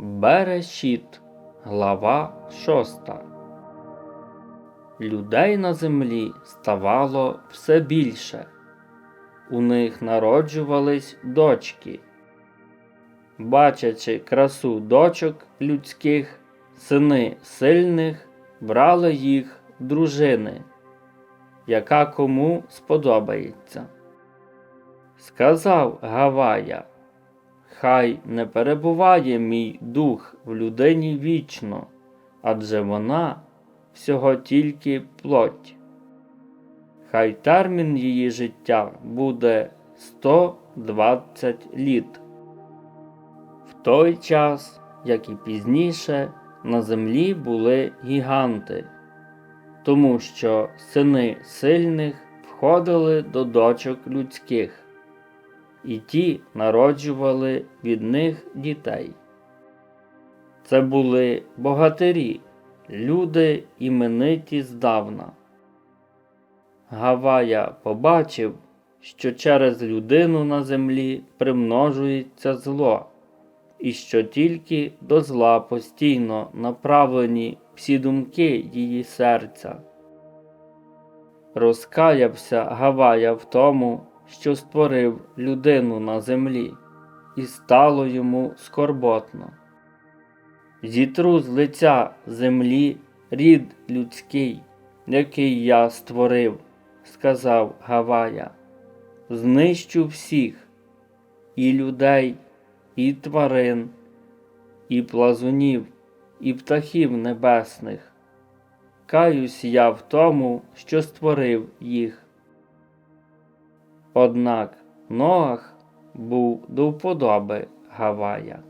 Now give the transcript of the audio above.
Берешіт, глава 6. Людей на землі ставало все більше. У них народжувались дочки. Бачачи красу дочок людських, сини сильних брали їх дружини, яка кому сподобається. Сказав Гавая, Хай не перебуває мій дух в людині вічно, адже вона всього тільки плоть. Хай термін її життя буде 120 літ. В той час, як і пізніше, на землі були гіганти, тому що сини сильних входили до дочок людських і ті народжували від них дітей. Це були богатирі, люди імениті здавна. Гавая побачив, що через людину на землі примножується зло, і що тільки до зла постійно направлені всі думки її серця. Розкаявся Гавая в тому, що створив людину на землі, і стало йому скорботно. Зітру з лиця землі рід людський, який я створив, сказав Гавая, знищу всіх і людей, і тварин, і плазунів, і птахів небесних. Каюсь я в тому, що створив їх. Однак Ноах був до вподоби Гавая.